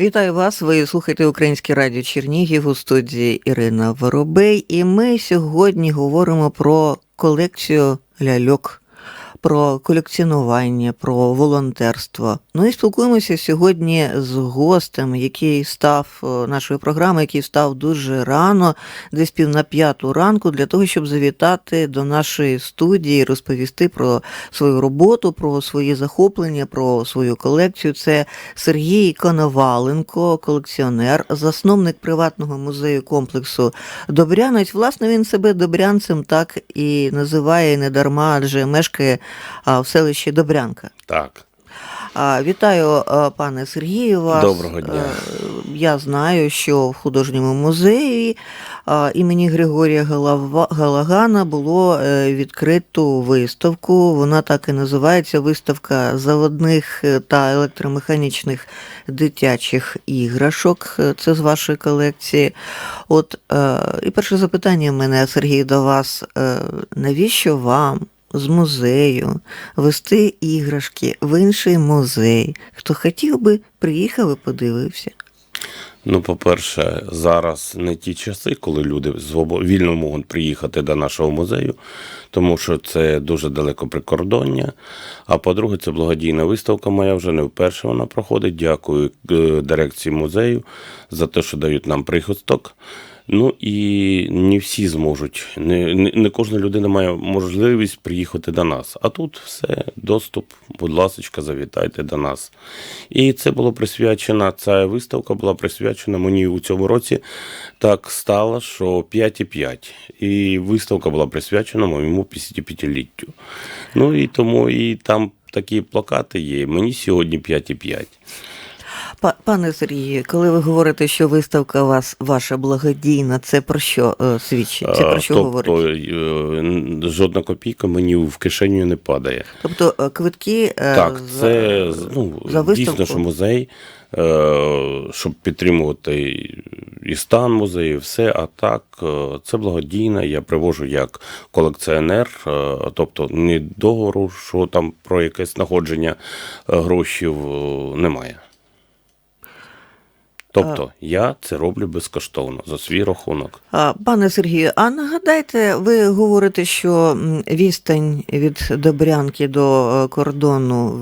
Вітаю вас. Ви слухаєте Українське радіо Чернігів у студії Ірина Воробей. І ми сьогодні говоримо про колекцію ляльок, про колекціонування, про волонтерство. Ну і спілкуємося сьогодні з гостем, який став е, нашої програми, який став дуже рано, десь пів на п'яту ранку, для того, щоб завітати до нашої студії, розповісти про свою роботу, про свої захоплення, про свою колекцію. Це Сергій Коноваленко, колекціонер, засновник приватного музею комплексу Добрянець. Власне, він себе добрянцем так і називає недарма, адже мешкає в селищі Добрянка. Так. Вітаю, пане Сергію. Вас. Доброго дня. Е, Я знаю, що в художньому музеї імені Григорія Галагана було е, відкриту виставку. Вона так і називається виставка заводних е, та електромеханічних дитячих іграшок. Це з вашої колекції. От і перше запитання в мене, Сергій, до вас: навіщо вам? З музею вести іграшки в інший музей. Хто хотів би, приїхав і подивився. Ну, по-перше, зараз не ті часи, коли люди вільно можуть приїхати до нашого музею, тому що це дуже далеко прикордоння. А по-друге, це благодійна виставка моя вже не вперше вона проходить. Дякую е, дирекції музею за те, що дають нам прихисток. Ну і не всі зможуть, не, не, не кожна людина має можливість приїхати до нас. А тут все, доступ, будь ласка, завітайте до нас. І це було присвячено, ця виставка була присвячена мені у цьому році. Так стало, що 5,5. І виставка була присвячена моєму 55-літтю. Ну і тому і там такі плакати є. Мені сьогодні 5,5. Па- Пане Сергію, коли ви говорите, що виставка вас ваша благодійна, це про що е, свідчить? Це про що тобто говорить? е, жодна копійка мені в кишеню не падає. Тобто е, квитки Так, за- це ну, за виставку? дійсно, що музей, щоб підтримувати і стан музею, і все. А так, це благодійно. Я привожу як колекціонер, тобто не договору, що там про якесь знаходження грошів немає. Тобто я це роблю безкоштовно за свій рахунок. А, Пане Сергію, а нагадайте, ви говорите, що відстань від Добрянки до е, кордону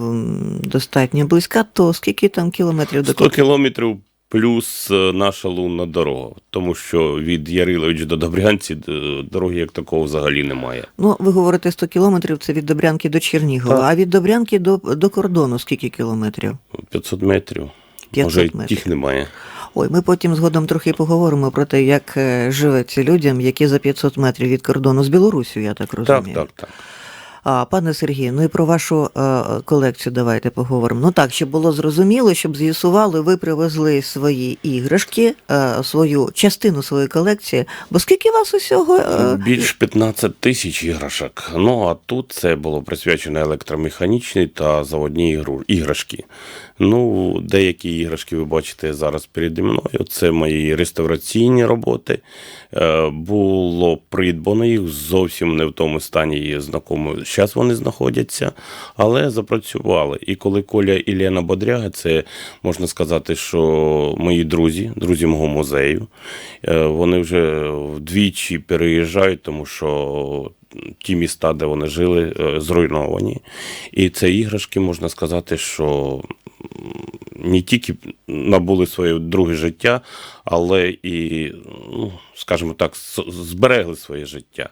достатньо близька, то скільки там кілометрів до 100 кілометрів плюс е, наша лунна дорога, тому що від Ярилович до Добрянці е, дороги як такого взагалі немає. Ну, ви говорите 100 кілометрів, це від Добрянки до Чернігова, Так. а від Добрянки до, до кордону скільки кілометрів? 500 метрів. 500 Може, метрів. тих немає. Ой, ми потім згодом трохи поговоримо про те, як е, живеться людям, які за 500 метрів від кордону з Білорусю, я так Так, розумію. так, так. А, пане Сергію, ну і про вашу е, колекцію давайте поговоримо. Ну так, щоб було зрозуміло, щоб з'ясували, ви привезли свої іграшки, е, свою частину своєї колекції. Бо скільки вас усього? Більш 15 тисяч іграшок. Ну а тут це було присвячено електромеханічній та заводній іграшки. Ну, деякі іграшки ви бачите зараз переді мною. Це мої реставраційні роботи. Е, Було придбано їх зовсім не в тому стані знакомо. Зараз вони знаходяться, але запрацювали. І коли Коля і Бодряга, це можна сказати, що мої друзі, друзі мого музею, е, вони вже вдвічі переїжджають, тому що ті міста, де вони жили, е, зруйновані. І це іграшки, можна сказати, що не тільки набули своє друге життя, але і, ну, скажімо так, зберегли своє життя.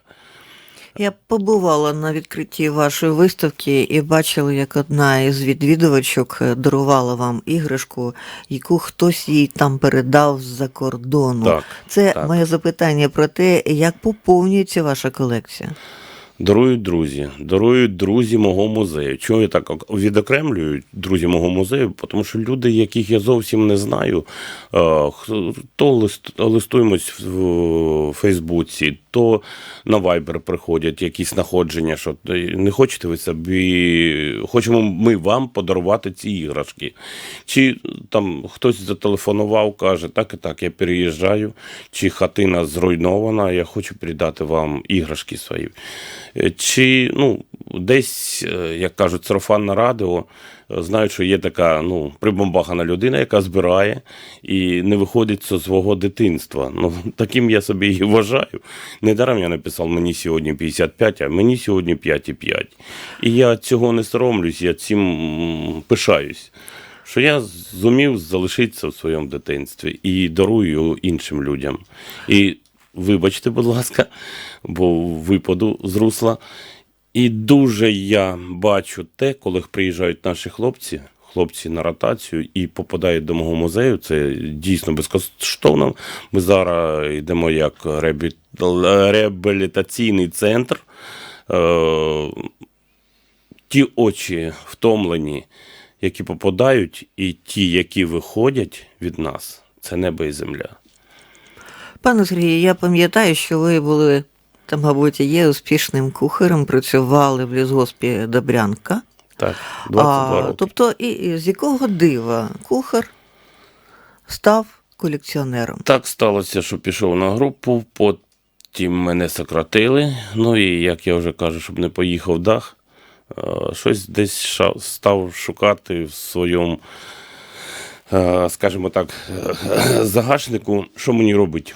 Я побувала на відкритті вашої виставки і бачила, як одна із відвідувачок е, дарувала вам іграшку, яку хтось їй там передав з-за кордону. Так, Це так. моє запитання про те, як поповнюється ваша колекція. Дарують друзі, дарують друзі мого музею. Чого я так ок- відокремлюю друзі мого музею? Тому що люди, яких я зовсім не знаю, е, то листуємось в Фейсбуці, то на Viber приходять якісь знаходження, що «Е, не хочете ви собі, хочемо ми вам подарувати ці іграшки. Чи там хтось зателефонував, каже, так і так, я переїжджаю, чи хатина зруйнована, я хочу передати вам іграшки свої. Е, Чи ну, десь, е, як кажуть, сарафан радіо, е, знають, що є така ну, прибомбахана людина, яка збирає і не виходить зі свого дитинства. Ну, таким я собі і вважаю. Недаром я написав мені сьогодні 55, а мені сьогодні 5,5. І я цього не соромлюсь, я цим пишаюсь. Що я зумів залишитися в своєму дитинстві і дарую іншим людям. І вибачте, будь ласка, бо випаду з русла. І дуже я бачу те, коли приїжджають наші хлопці, хлопці на ротацію і попадають до мого музею. Це дійсно безкоштовно. Ми зараз йдемо як реабілітаційний центр. Е, ті очі втомлені, які попадають, і ті, які виходять від нас, це небо і земля. Пане Сергію, я пам'ятаю, що ви були, та, мабуть, є успішним кухарем, працювали в лісгоспі Добрянка. Так, 22 А, роки. тобто, і, і з якого дива кухар став колекціонером? Так сталося, що пішов на групу, потім мене сократили. Ну і як я вже кажу, щоб не поїхав дах, е, щось десь став шукати в своєму, е, скажімо так, е, загашнику, що мені робити.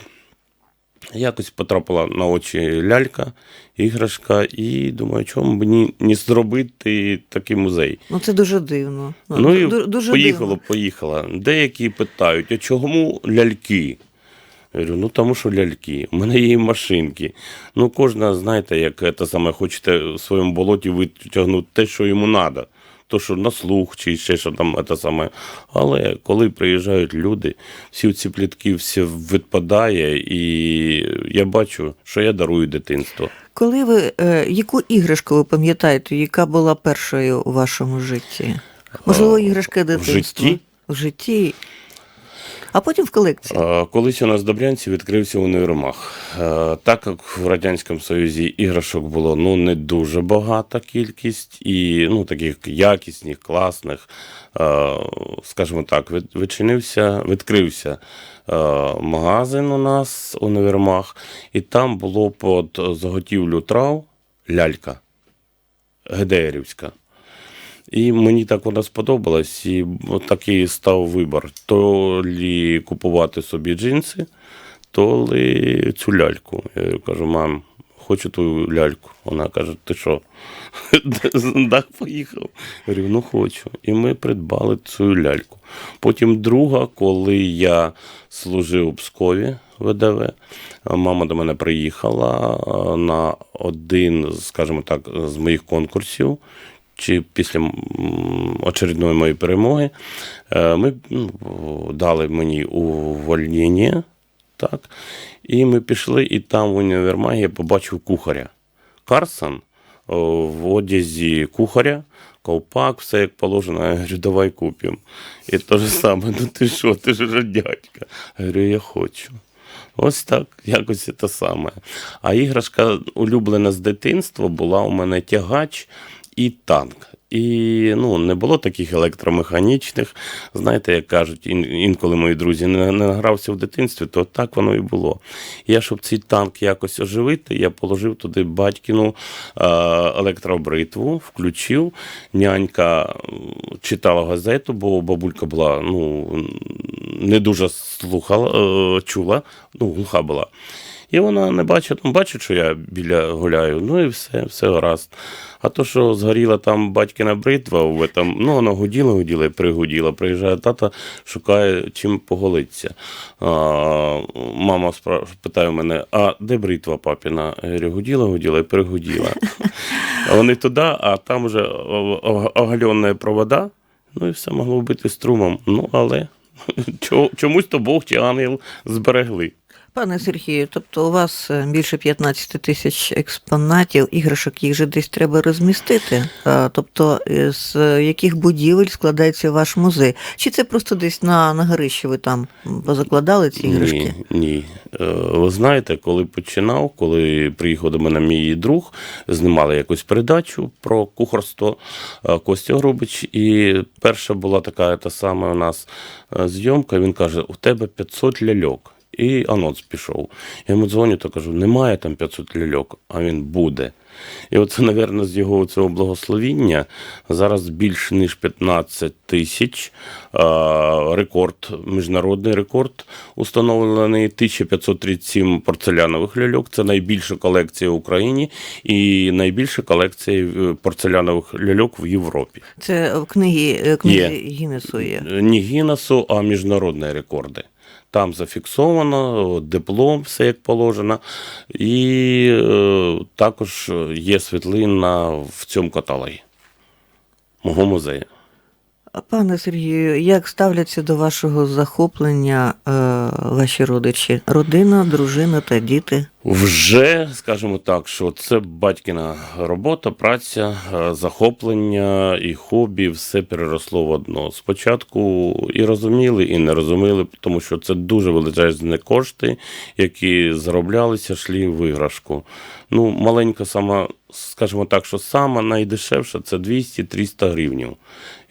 Якось потрапила на очі лялька, іграшка, і думаю, чому б мені не зробити такий музей. Ну це дуже дивно. Ну і дуже поїхало, дивно. поїхала. Деякі питають, а чому ляльки? Я говорю, ну тому що ляльки. У мене є і машинки. Ну, кожна, знаєте, як це саме хочете в своєму болоті витягнути те, що йому треба. То, що на слух, чи ще що там це саме. Але коли приїжджають люди, всі ці плітки все відпадає, і я бачу, що я дарую дитинство. Коли ви е, яку іграшку ви пам'ятаєте, яка була першою у вашому житті? Можливо, іграшка дитинства? житті? В житті. А потім в колекції. Колись у нас в Добрянці відкрився універмаг. Так як в Радянському Союзі іграшок було ну, не дуже багата кількість, і ну, таких якісних, класних, скажімо так, відчинився, відкрився магазин у нас, універмаг, і там було під заготівлю трав лялька ГДРівська. І мені так вона сподобалась, і такий став вибір: то лі купувати собі джинси, то ли цю ляльку. Я кажу, мам, хочу ту ляльку. Вона каже, ти що? Дах поїхав. Говорю, ну хочу. І ми придбали цю ляльку. Потім друга, коли я служив у Пскові ВДВ, мама до мене приїхала на один, скажімо так, з моїх конкурсів чи після очередної моєї перемоги, е, ми ну, дали мені увольнення, так, і ми пішли, і там в універмагі я побачив кухаря. Карсон в одязі кухаря, ковпак, все як положено. Я говорю, давай купимо. І те ж саме, ну ти що, ти ж вже дядька. Я говорю, я хочу. Ось так, якось те саме. А іграшка улюблена з дитинства була у мене тягач і танк. І ну, не було таких електромеханічних. Знаєте, як кажуть, інколи мої друзі не, не грався в дитинстві, то так воно і було. Я, щоб цей танк якось оживити, я положив туди батькіну е, електробритву, включив. Нянька читала газету, бо бабулька була ну, не дуже слухала, е, чула, ну, глуха була. І вона не бачить, ну, бачить, що я біля гуляю, ну і все, все гаразд. А то, що згоріла там батькина бритва, в этом, ну вона гуділа, гуділа і пригуділа. Приїжджає тата, шукає чим поголитися. А, мама спра- питає мене, а де бритва папіна? Я говорю, гуділа, гуділа і пригуділа. Вони туди, а там вже оголені провода, ну і все могло бути струмом. Ну, але чомусь то Бог чи ангел зберегли. Пане Сергію, тобто у вас е, більше 15 тисяч експонатів, іграшок їх же десь треба розмістити. Тобто, е, з яких будівель складається ваш музей? Чи це просто десь на, на горищі ви там позакладали ці іграшки? Ні, ні. Е, Ви знаєте, коли починав, коли приїхав до мене мій друг, знімали якусь передачу про кухарство е, Костя Грубич. І перша була така та сама у нас е, зйомка. Він каже: у тебе 500 ляльок. І анонс пішов. Я йому дзвоню та кажу, немає там 500 ляльок, а він буде. І оце, напевно, з його цього благословіння зараз більш ніж 15 тисяч. Рекорд, міжнародний рекорд установлений 1537 порцелянових ляльок. Це найбільша колекція в Україні і найбільша колекція е, порцелянових ляльок в Європі. Це в книгі, е, Є. Гіннесу є. Не Гіннесу, а міжнародні рекорди. Там зафіксовано диплом, все як положено, і е, також є світлина в цьому каталогі мого музею. Пане Сергію, як ставляться до вашого захоплення е, ваші родичі? Родина, дружина та діти? Вже, скажімо так, що це батькіна робота, праця, е, захоплення і хобі, все переросло в одно. Спочатку і розуміли, і не розуміли, тому що це дуже величезні кошти, які зароблялися, йшли в виграшку. Ну, маленька сама, скажімо так, що сама найдешевша це 200-300 гривень.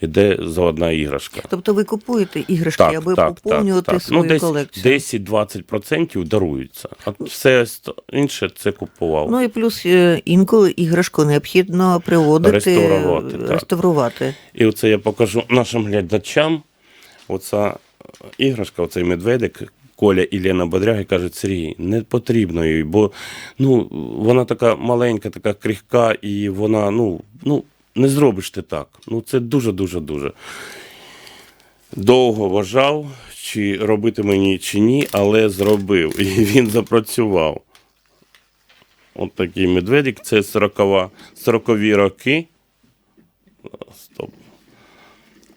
Іде за одна іграшка. Тобто ви купуєте іграшки, аби поповнювати свою ну, десь колекцію? 10-20% даруються. А все інше це купував. Ну і плюс е, інколи іграшку необхідно приводити, Реставрувати, е, так. реставрувати. І оце я покажу нашим глядачам. Оця іграшка, оцей медведик. Коля і Лена Бодряги кажуть, Сергій, не потрібно їй, бо ну, вона така маленька, така крихка, і вона, ну, ну, не зробиш ти так. Ну, це дуже-дуже дуже. Довго вважав, чи робити мені, чи ні, але зробив. І він запрацював. От такий медведик, це 40 40-ві роки. Стоп.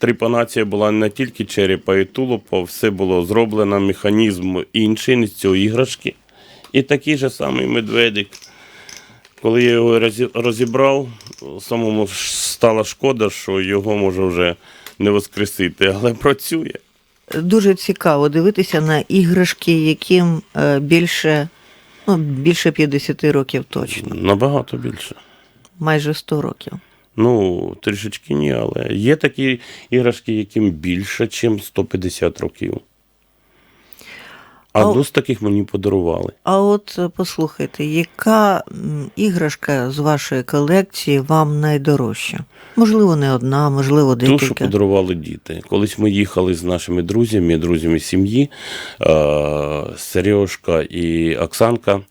Трипанація була не тільки черепа і тулупа, все було зроблено, механізм інший, не з цієї іграшки. І такий же самий медведик. Коли я його розібрав, самому ж стало шкода, що його може вже не воскресити, але працює. Дуже цікаво дивитися на іграшки, яким е, більше, ну, більше 50 років точно, Набагато більше. майже 100 років. Ну, трішечки ні, але є такі іграшки, яким більше, ніж 150 років. А Одну з таких мені подарували. А от е, послухайте, яка іграшка з вашої колекції вам найдорожча? Можливо, не одна, можливо, Ту, що подарували діти. Колись ми їхали з нашими друзями, друзями сім'ї, е, Сережка і Оксанка.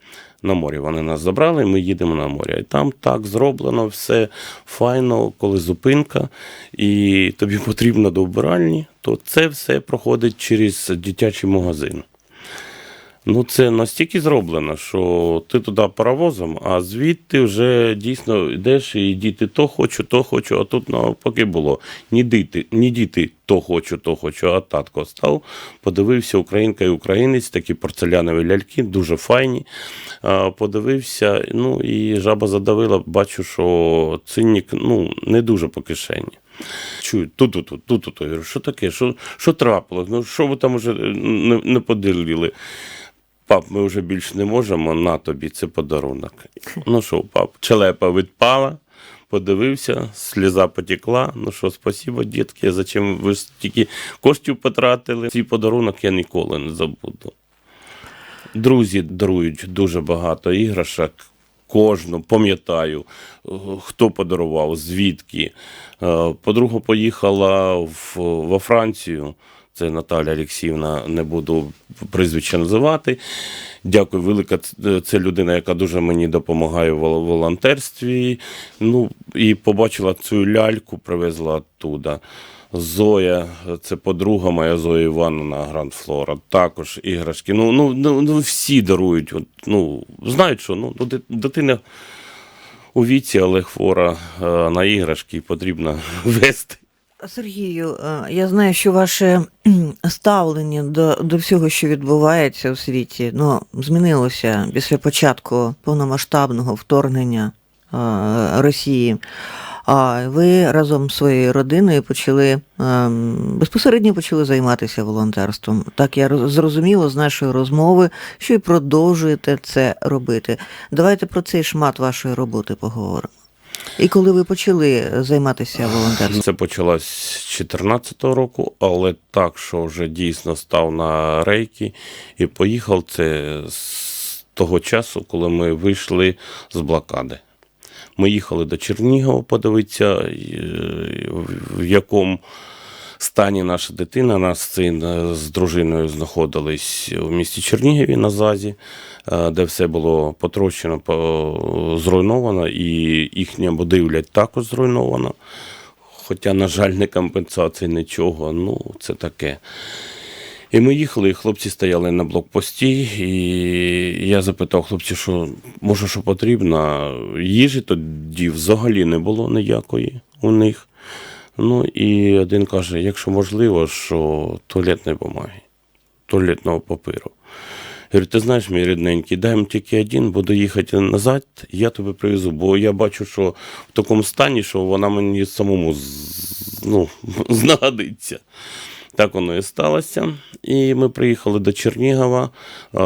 На морі вони нас забрали, ми їдемо на море. І там так зроблено, все файно, коли зупинка, і тобі потрібно до вбиральні, то це все проходить через дитячий магазин. Ну, це настільки зроблено, що ти туди паровозом, а звідти вже дійсно йдеш і діти то хочу, то хочу, а тут навпаки було. Ні діти, ні діти то хочу, то хочу, а татко став, подивився українка і українець, такі порцелянові ляльки, дуже файні. Подивився, ну і жаба задавила, бачу, що цинник ну, не дуже по кишені. Чую, тут, тут, тут, тут, що таке? Що, що трапилось? Ну, що ви там уже не, не поділили? Пап, ми вже більше не можемо, на тобі це подарунок. Ну що, пап, челепа відпала, подивився, сліза потекла. Ну що, спасибо, дітки, зачем ви стільки коштів потратили? Цей подарунок я ніколи не забуду. Друзі дарують дуже багато іграшок. Кожну пам'ятаю, хто подарував, звідки. Е, Подруга поїхала в, во Францію. Це Наталя Олексіївна, не буду прізвище називати. Дякую, велика це людина, яка дуже мені допомагає в волонтерстві. Ну, і побачила цю ляльку, привезла оттуда. Зоя, це подруга моя Зоя Івановна Гранд Флора, також іграшки. Ну, ну, ну, ну всі дарують. От, ну, знають, що ну, дитина у віці, але хвора е, на іграшки потрібно вести. Сергію, е, я знаю, що ваше ставлення до, до всього, що відбувається у світі, ну, змінилося після початку повномасштабного вторгнення е, Росії. А ви разом з своєю родиною почали ем, безпосередньо почали займатися волонтерством. Так я роз- зрозуміла з нашої розмови, що і продовжуєте це робити. Давайте про цей шмат вашої роботи поговоримо. І коли ви почали займатися волонтерством? Це почалось з 2014 року, але так, що вже дійсно став на рейки і поїхав це з того часу, коли ми вийшли з блокади. Ми їхали до Чернігова подивитися, е, в якому стані наша дитина. Наш син е, з дружиною знаходились у місті Чернігові на ЗАЗі, е, де все було потрощено, по- зруйновано, і їхня будівля також зруйнована. Хоча, на жаль, не компенсації нічого. Ну, це таке. І ми їхали, і хлопці стояли на блокпості, і я запитав хлопців, що може, що потрібно. Їжі тоді взагалі не було ніякої у них. Ну і один каже: якщо можливо, що туалетної бумаги, туалетного паперу. Говорю, ти знаєш, мій рідненький, дай мені тільки один, буду їхати назад, я тобі привезу. Бо я бачу, що в такому стані, що вона мені самому ну, знадиться. Так воно і сталося. І ми приїхали до Чернігова,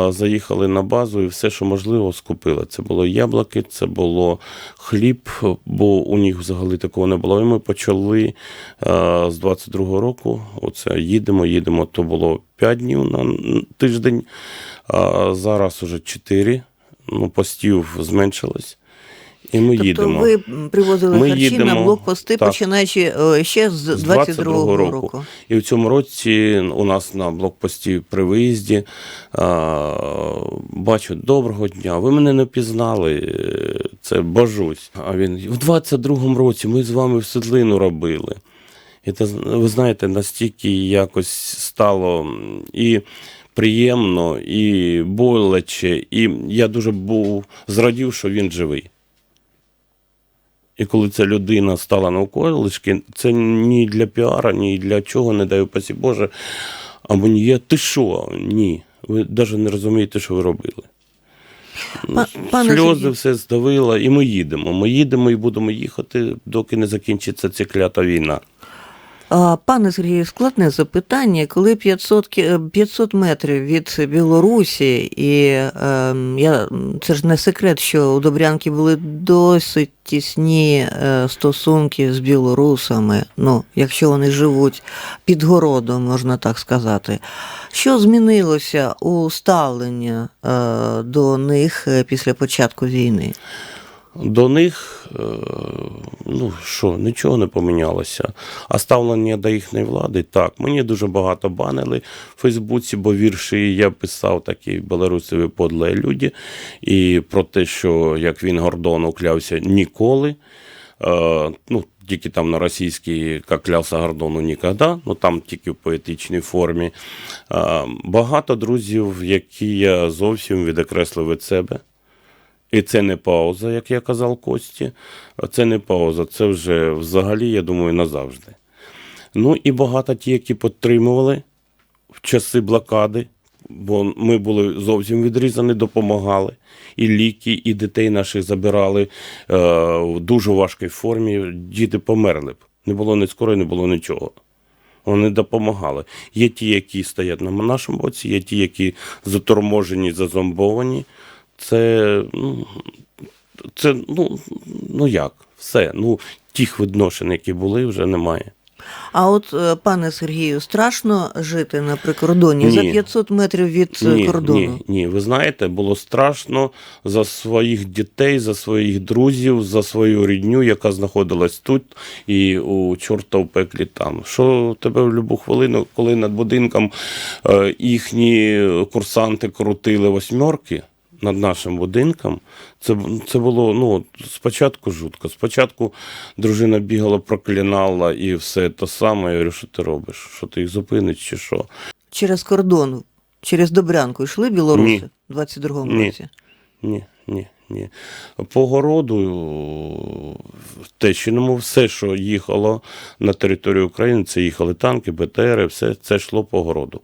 заїхали на базу і все, що можливо, скупили. Це було яблуки, це було хліб, бо у них взагалі такого не було. І ми почали з 22-го року. Оце їдемо, їдемо. То було 5 днів на тиждень, а зараз уже 4. Ну, постів зменшилось. І ми Тобто їдемо. ви привозили Ми харчі на блокпости, так. починаючи е, ще з З 22-го року. І в цьому році у нас на блокпості при виїзді а, бачу, доброго дня, ви мене не пізнали, е, це божусь. А він в 22-му році ми з вами в седлину робили. І це, ви знаєте, настільки якось стало і приємно, і боляче, і я дуже був зрадів, що він живий. І коли ця людина стала навколишки, це ні для піара, ні для чого, не дай пасі Боже. А мені є, ти що? Ні. Ви навіть не розумієте, що ви робили. Пане Сльози Сергію. все здавило, і ми їдемо. Ми їдемо і будемо їхати, доки не закінчиться ця клята війна. Пане Сергію, складне запитання. Коли 500, 500 метрів від Білорусі, і е, я, це ж не секрет, що у Добрянки були досить тісні е, стосунки з білорусами, ну, якщо вони живуть під городом, можна так сказати. Що змінилося у ставленні е, до них е, після початку війни? До них, е, ну що, нічого не помінялося. А ставлення до їхньої влади, так, мені дуже багато банили в Фейсбуці, бо вірші я писав такі білорусові подле люди. І про те, що як він Гордону клявся ніколи. Е, ну, тільки там на російській, як клявся Гордону ніколи, ну там тільки в поетичній формі. Е, багато друзів, які я зовсім відокреслив від себе. І це не пауза, як я казав Кості. Це не пауза, це вже взагалі, я думаю, назавжди. Ну і багато ті, які підтримували в часи блокади, бо ми були зовсім відрізані, допомагали. І ліки, і дітей наших забирали е, в дуже важкій формі. Діти померли б. Не було ні скоро, не було нічого. Вони допомагали. Є ті, які стоять на нашому боці, є ті, які заторможені, зазомбовані. Це, ну, це ну, ну як, все. Ну, тих відношень, які були, вже немає. А от, е, пане Сергію, страшно жити на прикордоні Ні. за 500 метрів від е, Ні, кордону? ні, ні. Ви знаєте, було страшно за своїх дітей, за своїх друзів, за свою рідню, яка знаходилась тут і у чорта в пеклі там. Що тебе в будь-яку хвилину, коли над будинком е, їхні курсанти крутили восьмерки. Над нашим будинком це, це було ну, спочатку жутко. Спочатку дружина бігала, проклинала і все те саме. Я говорю, що ти робиш? Що ти їх зупиниш чи що? Через кордон, через Добрянку йшли білоруси Ні. в 22-му Ні. році? Ні, ні, ні. По городу в Тещиному все, що їхало на територію України, це їхали танки, БТРи, все це йшло по городу.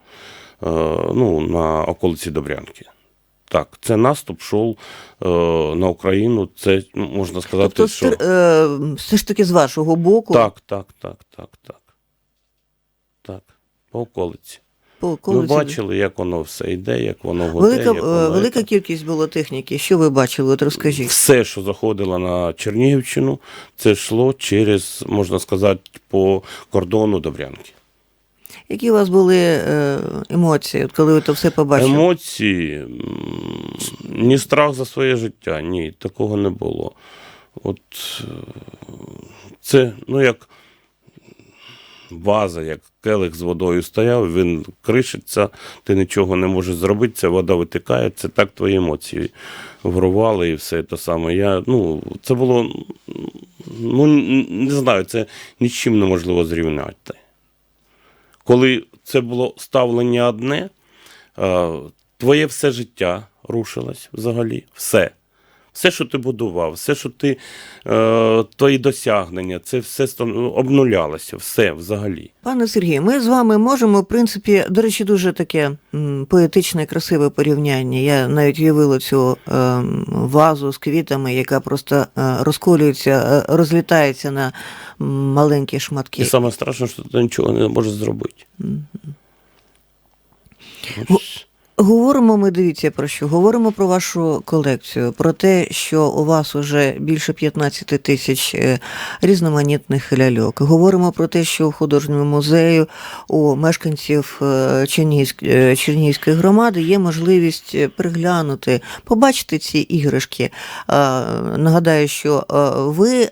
Е, ну, на околиці Добрянки. Так, це наступ йшов е, на Україну. Це ну, можна сказати, Тобто, що е, все ж таки з вашого боку, так, так, так, так, так. Так, по околиці. по Ми околиці. бачили, як воно все йде, як воно гуде. велика, як е, воно велика це. кількість було техніки. Що ви бачили? От розкажіть. Все, що заходило на Чернігівщину, це йшло через, можна сказати, по кордону Добрянки. Які у вас були е, емоції, коли ви то все побачили? Емоції, ні страх за своє життя, ні, такого не було. От е, це, ну як ваза, як келих з водою стояв, він кришиться, ти нічого не можеш зробити, ця вода витикає, це так твої емоції врували і все те саме. Я, ну, це було, ну, не знаю, це нічим неможливо зрівняти. Коли це було ставлення одне, е, твоє все життя рушилось взагалі, все. Все, що ти будував, все, що ти, е, твої досягнення, це все обнулялося, все взагалі. Пане Сергію, ми з вами можемо, в принципі, до речі, дуже таке поетичне, красиве порівняння. Я навіть уявила цю е, вазу з квітами, яка просто е, розколюється, е, розлітається на маленькі шматки. І саме страшне, що ти нічого не можеш зробити. От ж. Говоримо ми, дивіться про що? Говоримо про вашу колекцію, про те, що у вас уже більше 15 тисяч е, різноманітних ляльок. Говоримо про те, що у художньому музею у мешканців е, е, Чернігівської громади є можливість приглянути, побачити ці іграшки. Нагадаю, що ви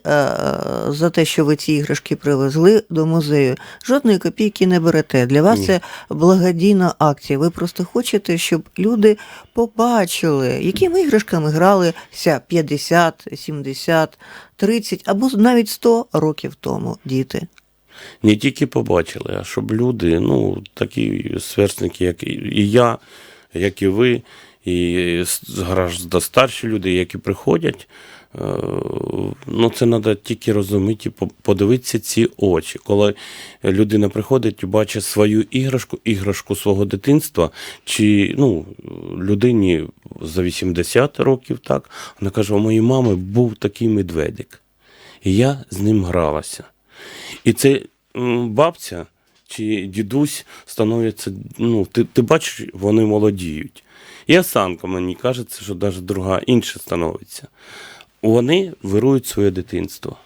за те, що ви ці іграшки привезли до музею, жодної копійки не берете. Для вас Ні. це благодійна акція. Ви просто хочете, щоб люди побачили, якими іграшками гралися 50, 70, 30 або навіть 100 років тому діти. не тільки побачили, а щоб люди, ну, такі сверстники, як і я, як і ви, і старші люди, які приходять, ну, це треба тільки розуміти, подивитися ці очі. Коли людина приходить і бачить свою іграшку, іграшку свого дитинства, чи ну, людині за 80 років, так, вона каже, у моєї мами був такий медведик. І я з ним гралася. І це бабця чи дідусь становляться, ну, ти, ти бачиш, вони молодіють. І осанка, мені кажеться, що навіть друга інша становиться. Вони вирують своє дитинство.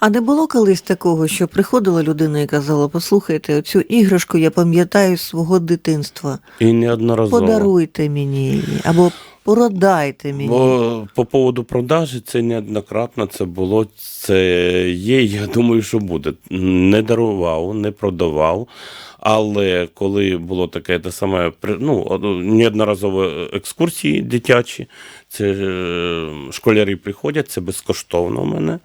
А не було колись такого, що приходила людина і казала: послухайте, оцю іграшку я пам'ятаю з свого дитинства. І неодноразово. Подаруйте мені її або продайте мені. Бо по поводу продажі це неоднократно це було, це є, я думаю, що буде. Не дарував, не продавав. Але коли було таке те саме, ну, од- неодноразово екскурсії дитячі, це е, школярі приходять, це безкоштовно у мене.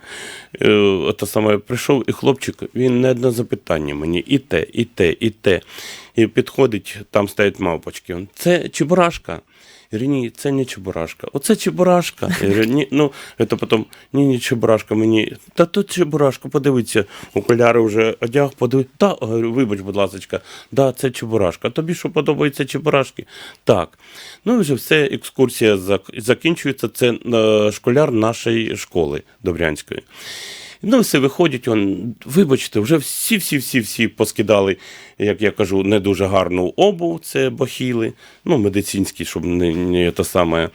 Е, Те саме прийшов і хлопчик, він не одне запитання мені, і те, і те, і те. І підходить, там стоять мавпочки. Це чебурашка. Я говорю, ні, це не чебурашка. Оце чебурашка. Я говорю, ні, ну, це потім, ні, ні, чебурашка мені. Та тут чебурашка, подивіться, окуляри вже одяг, подивіться. Та, говорю, вибач, будь ласка, да, це чебурашка. Тобі що подобаються чебурашки? Так. Ну і вже все, екскурсія закінчується. Це е, школяр нашої школи Добрянської. Ну, все виходять, он, вибачте, вже всі, всі, всі, всі поскидали, як я кажу, не дуже гарну обув, це бахіли, ну, медицинські, щоб не, не те саме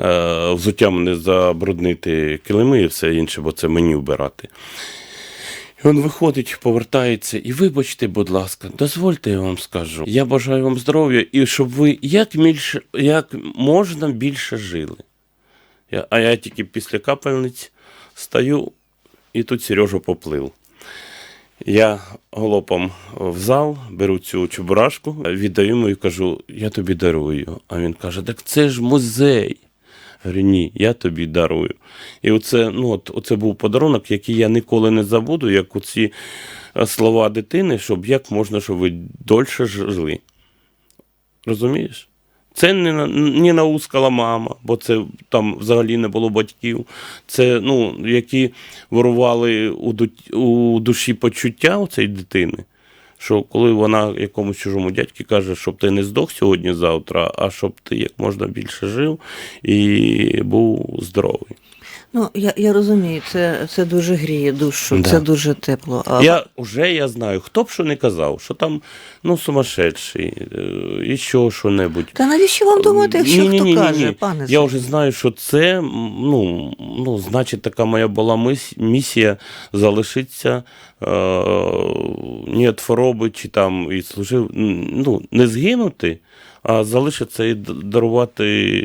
е, взуттям не забруднити килими і все інше, бо це мені вбирати. Він виходить, повертається, і вибачте, будь ласка, дозвольте, я вам скажу. Я бажаю вам здоров'я і щоб ви як, більше, як можна більше жили. Я, а я тільки після капельниць стою, і тут Сережа поплив. Я голопом в зал, беру цю чебурашку, віддаю йому і кажу, я тобі дарую. А він каже, так це ж музей. Я Говорю, ні, я тобі дарую. І оце, ну, от, оце був подарунок, який я ніколи не забуду, як оці е, слова дитини, щоб як можна, щоб ви дольше жили. Розумієш? Це не, на- не наускала мама, бо це там взагалі не було батьків. Це, ну, які вирували у, у душі почуття у цієї дитини. Що коли вона якомусь чужому дядьки каже, щоб ти не здох сьогодні-завтра, а щоб ти як можна більше жив і був здоровий. Ну, я, я розумію, це, це дуже гріє душу, Да. це дуже тепло. А Я вже я знаю, хто б що не казав, що там ну, сумасшедший, е, і що що-небудь. Та навіщо вам думати, якщо Ні-ні-ні-ні-ні. хто каже, пане Я вже знаю, що це, ну, ну значить, така моя була місія залишитися е, від хвороби, чи там і служив, ну, не згинути, а залишитися і дарувати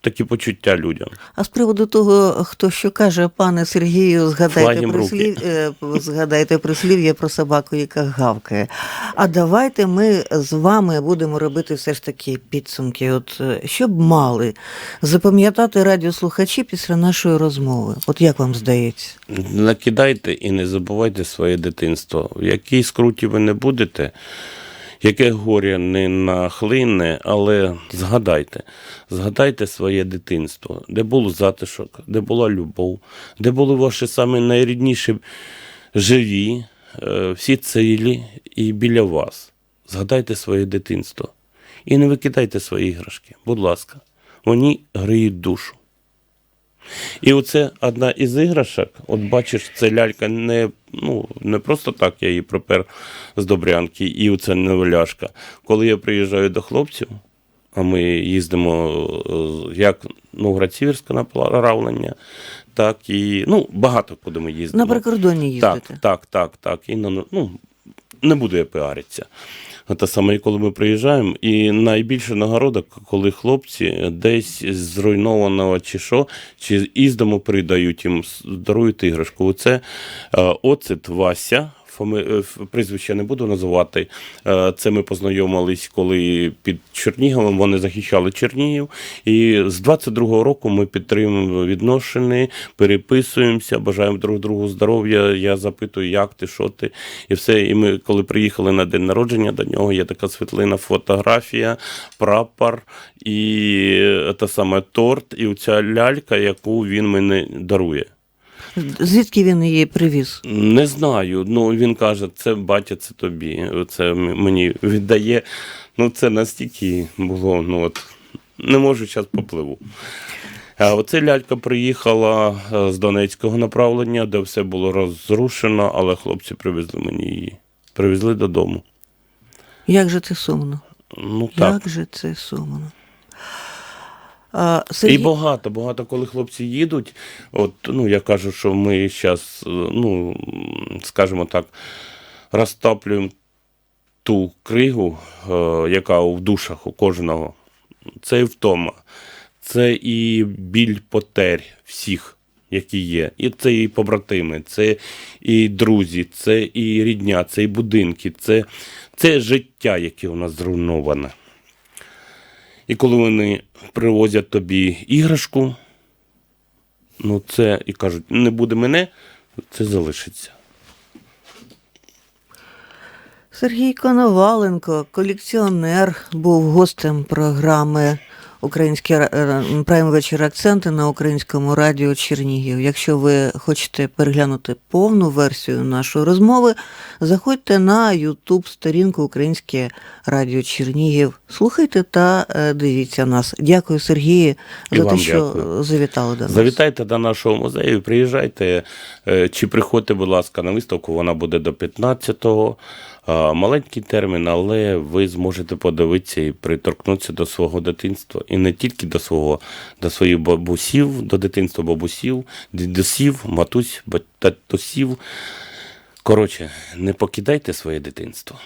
такі почуття людям. А з приводу того, хто що каже, пане Сергію, згадайте прислів, е, згадайте прислів'я про собаку, яка гавкає. А давайте ми з вами будемо робити все ж таки підсумки. От е, що б мали запам'ятати радіослухачі після нашої розмови? От як вам здається? Накидайте і не забувайте своє дитинство. В якій скруті ви не будете, яке горе не нахлине, але згадайте, згадайте своє дитинство, де був затишок, де була любов, де були ваші самі найрідніші живі, е, всі цілі і біля вас. Згадайте своє дитинство. І не викидайте свої іграшки, будь ласка. Вони гріють душу. І оце одна із іграшок. От бачиш, це лялька не, ну, не просто так я її припер з Добрянки, і оце неваляшка. Коли я приїжджаю до хлопців, а ми їздимо е, як ну, Грацівське направлення, так і ну, багато куди ми їздимо. На прикордонні їздите? Так, так, так, так. І на, ну, не буду я піаритися. Те саме, коли ми приїжджаємо, і найбільше нагорода, коли хлопці десь зруйнованого чи що, чи із дому придають їм, дарують іграшку. Оце е, оцет Вася. Фами- е, Прізвище не буду називати. Е, Це ми познайомились, коли під Черніговом вони захищали Чернігів. І з 22-го року ми підтримуємо відношення, переписуємося, бажаємо друг другу здоров'я. Я запитую, як ти, що ти, і все. І ми, коли приїхали на день народження до нього, є така світлина, фотографія, прапор і е, те саме торт, і оця лялька, яку він мені дарує. Звідки він її привіз? Не знаю. Ну він каже, це батя, це тобі. Це мені віддає. Ну це настільки було. Ну от не можу зараз попливу. А оце лялька приїхала е, з Донецького направлення, де все було розрушено, але хлопці привезли мені її. Привезли додому. Як же це сумно? Ну так. Як же це сумно? А, Сергій... І багато, багато, коли хлопці їдуть, от, ну, я кажу, що ми зараз, ну, скажімо так, розтоплюємо ту кригу, е, яка в душах у кожного. Це і втома, це і біль потерь всіх, які є. І це і побратими, це і друзі, це і рідня, це і будинки, це, це життя, яке у нас зруйноване. І коли вони привозять тобі іграшку, ну це і кажуть, не буде мене, це залишиться. Сергій Коноваленко, колекціонер, був гостем програми Українські ра- е, прайм вечір акценти на українському радіо Чернігів. Якщо ви хочете переглянути повну версію нашої розмови, заходьте на YouTube сторінку Українське Радіо Чернігів. Слухайте та е, дивіться нас. Дякую, Сергію, за те, що дякую. завітали до нас. Завітайте до нашого музею, приїжджайте е, чи приходьте, будь ласка, на виставку. Вона буде до 15-го. Маленький термін, але ви зможете подивитися і приторкнутися до свого дитинства. І не тільки до свого, до своїх бабусів, до дитинства бабусів, дідусів, матусь, татусів. Коротше, не покидайте своє дитинство.